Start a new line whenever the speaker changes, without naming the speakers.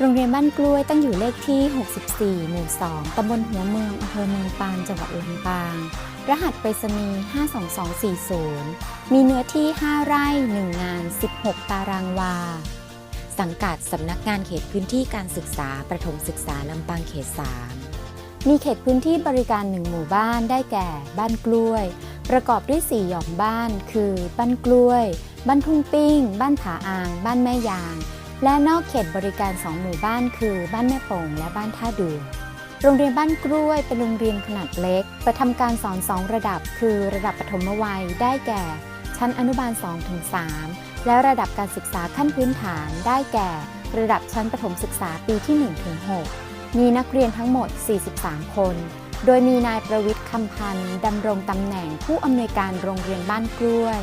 โรงเรียนบ้านกล้วยตั้งอยู่เลขที่ 64 หมู่ 2 ตำบลหัวเมือง อำเภอเมืองปานจังหวัดลำปาง รหัสไปรษณีย์ 52240 มีเนื้อที่ 5 ไร่ 1 งาน 16 ตารางวา
สังกัดสำนักงานเขตพื้นที่การศึกษา ประถมศึกษาลำปางเขต 3
มีเขตพื้นที่บริการหนึ่งหมู่บ้านได้แก่ บ้านกล้วย ประกอบด้วย 4 หย่อมบ้าน คือ บ้านกล้วย บ้านทุ่งปิ้ง บ้านผาอาง บ้านแม่ยาง และนอกเขตบริการ 2 หมู่บ้านคือบ้านแม่โป่งและบ้านท่าเดือโรงเรียนบ้านกล้วยเป็นโรงเรียนขนาดเล็ก ประทำการสอน 2 ระดับ คือระดับปฐมวัยได้แก่ ชั้นอนุบาล 2-3 และระดับการศึกษาขั้นพื้นฐานได้แก่ ระดับชั้นประถมศึกษาปีที่ 1-6 มีนักเรียนทั้งหมด 43 คน โดยมีนายประวิทย์คำพันธ์ดำรงตำแหน่งผู้อำนวยการโรงเรียนบ้านกล้วย